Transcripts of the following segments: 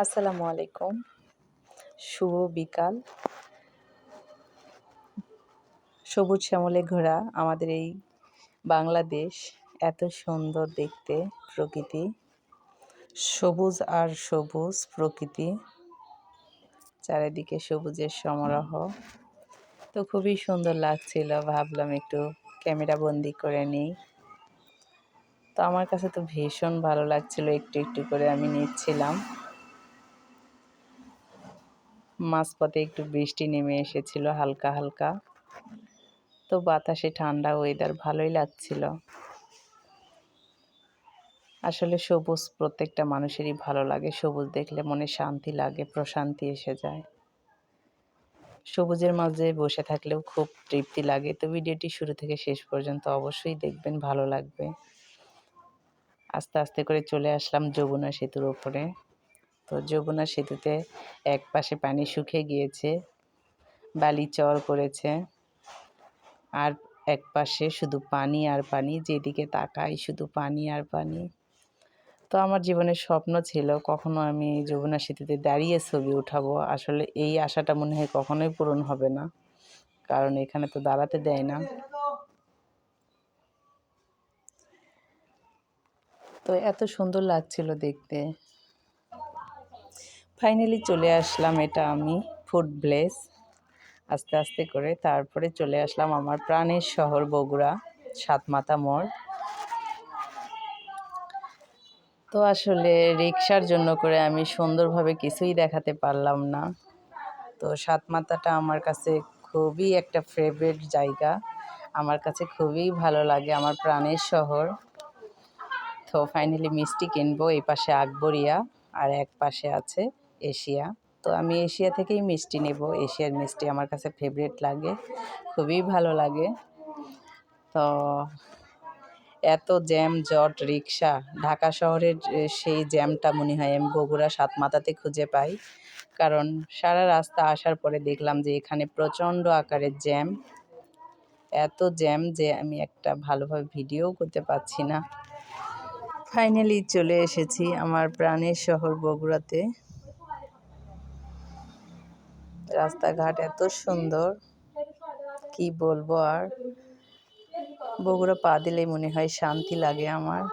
আসসালামু আলাইকুম। শুভ বিকাল। সবুজ শ্যামলে ঘোরা আমাদের এই বাংলাদেশ, এত সুন্দর দেখতে প্রকৃতি। সবুজ আর সবুজ প্রকৃতি, চারিদিকে সবুজের সমারোহ। তো খুবই সুন্দর লাগছিল, ভাবলাম একটু ক্যামেরা বন্দি করে নিই। তো আমার কাছে তো ভীষণ ভালো লাগছিল, একটু একটু করে আমি নিচ্ছিলাম। মাঝপথে একটু বৃষ্টি নেমে এসেছিল হালকা হালকা। তো বাতাসে ঠান্ডা ওয়েদার ভালোই লাগছিল। আসলে সবুজ প্রত্যেকটা মানুষেরই ভালো লাগে, সবুজ দেখলে মনে শান্তি লাগে, প্রশান্তি এসে যায়। সবুজের মাঝে বসে থাকলেও খুব তৃপ্তি লাগে। তো ভিডিওটি শুরু থেকে শেষ পর্যন্ত অবশ্যই দেখবেন, ভালো লাগবে। আস্তে আস্তে করে চলে আসলাম যমুনা সেতুর ওপরে। তো যমুনা সেতুতে এক পাশে পানি শুকিয়ে গিয়েছে, বালি চর করেছে, আর এক পাশে শুধু পানি আর পানি, যেদিকে তাকাই শুধু পানি আর পানি। তো আমার জীবনের স্বপ্ন ছিল কখনো আমি যমুনা সেতুতে দাঁড়িয়ে ছবি উঠাবো। আসলে এই আশাটা মনে হয় কখনোই পূরণ হবে না, কারণ এখানে তো দাঁড়াতে দেয় না। তো এত সুন্দর লাগছিল দেখতে। ফাইনালি চলে আসলাম এটা আমি, ফুড ব্লেস। আস্তে আস্তে করে তারপরে চলে আসলাম আমার প্রাণের শহর বগুড়া সাতমাতা মোড়। তো আসলে রিক্সার জন্য করে আমি সুন্দরভাবে কিছুই দেখাতে পারলাম না। তো সাতমাতাটা আমার কাছে খুবই একটা ফেভারিট জায়গা। আমার কাছে খুবই ভালো লাগে আমার প্রাণের শহর। তো ফাইনালি মিষ্টি কিনবো, এই পাশে আকবরিয়া আর এক পাশে আছে এশিয়া। তো আমি এশিয়া থেকেই মিষ্টি নেব। এশিয়ার মিষ্টি আমার কাছে ফেভারিট লাগে। খুবই ভালো লাগে। তো এত জ্যাম, জট রিক্সা ঢাকা শহরের সেই জ্যামটা মনে হয় আমি বগুড়া সাতমাথাতে খুঁজে পাই। কারণ সারা রাস্তা আসার পরে দেখলাম যে এখানে প্রচণ্ড আকারের জ্যাম। এত জ্যাম যে আমি একটা ভালোভাবে ভিডিও করতে পারছি না। ফাইনালি চলে এসেছি আমার প্রাণের শহর বগুড়াতে। রাস্তাঘাট এত সুন্দর। কি বলব আর? বগুড়া পা দিলেই মনে হয় শান্তি লাগে আমার।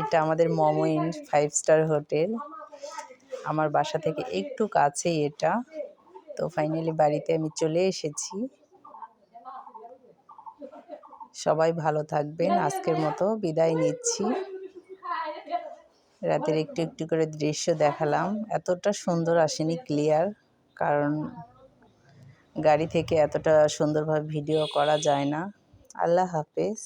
এটা আমাদের মমইন ফাইভ স্টার হোটেল। আমার বাসা থেকে একটু কাছেই এটা। তো ফাইনালি বাড়িতে আমি চলে এসেছি। সবাই ভালো থাকবেন, আজকের মতো বিদায় নিচ্ছি। রাতের একটু একটু করে দৃশ্য দেখালাম। এতটা সুন্দর আসেনি ক্লিয়ার কারণ গাড়ি থেকে এতটা সুন্দরভাবে ভিডিও করা যায় না। আল্লাহ হাফেজ।